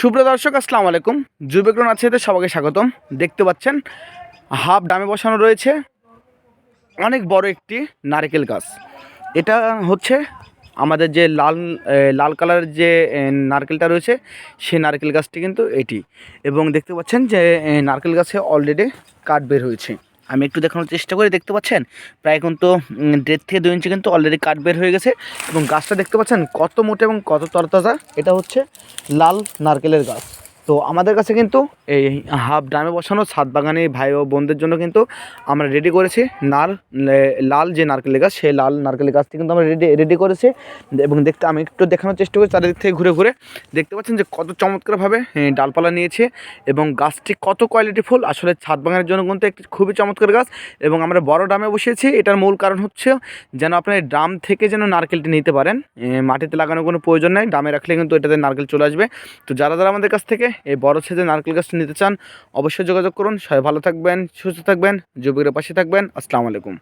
সুপ্রিয় দর্শক, আসসালামু আলাইকুম। আছে সবাইকে স্বাগতম। দেখতে পাচ্ছেন, হাফ ডামে বসানো রয়েছে অনেক বড় একটি নারকেল গাছ। এটা হচ্ছে আমাদের যে লাল লাল কালারের যে নারকেলটা রয়েছে, সেই নারকেল গাছটি কিন্তু এটি। এবং দেখতে পাচ্ছেন যে নারকেল গাছে অলরেডি কাঠ বের হয়েছে। আমি একটু দেখানোর চেষ্টা করি, দেখতে পাচ্ছেন? প্রায় কিন্তু দেড় থেকে দুই ইঞ্চি কিন্তু অলরেডি কাঠ বের হয়ে গেছে এবং গাছটা দেখতে পাচ্ছেন কত মোটা এবং কত তরতাজা? এটা হচ্ছে লাল নারকেলের গাছ। তো আমাদের কাছে কিন্তু এই হাফ ড্রামে বসানো ছাদ বাগানে ভাই ও বোনদের জন্য কিন্তু আমরা রেডি করেছি নার লাল যে নারকেলের গাছ, সেই লাল নারকেলের গাছটি কিন্তু আমরা রেডি রেডি করেছি। এবং দেখতে, আমি একটু দেখানোর চেষ্টা করি চারিদিক থেকে ঘুরে ঘুরে। দেখতে পাচ্ছেন যে কত চমৎকারভাবে ডালপালা নিয়েছে এবং গাছটি কত কোয়ালিটি ফুল। আসলে ছাদ বাগানের জন্য কিন্তু একটি খুবই চমৎকার গাছ এবং আমরা বড় ড্রামে বসিয়েছি। এটার মূল কারণ হচ্ছে যেন আপনার ড্রাম থেকে যেন নারকেলটি নিতে পারেন। মাটিতে লাগানোর কোনো প্রয়োজন নেই। ড্রামে রাখলে কিন্তু এটাতে নারকেল চলে আসবে। তো যারা যারা আমাদের কাছ থেকে এই বড় সাইজের নারকেল গাছটি নিতে চান, অবশ্যই যোগাযোগ করুন। সবাই ভালো থাকবেন, সুস্থ থাকবেন যুবকের পাশে থাকবেন। আসসালামু আলাইকুম।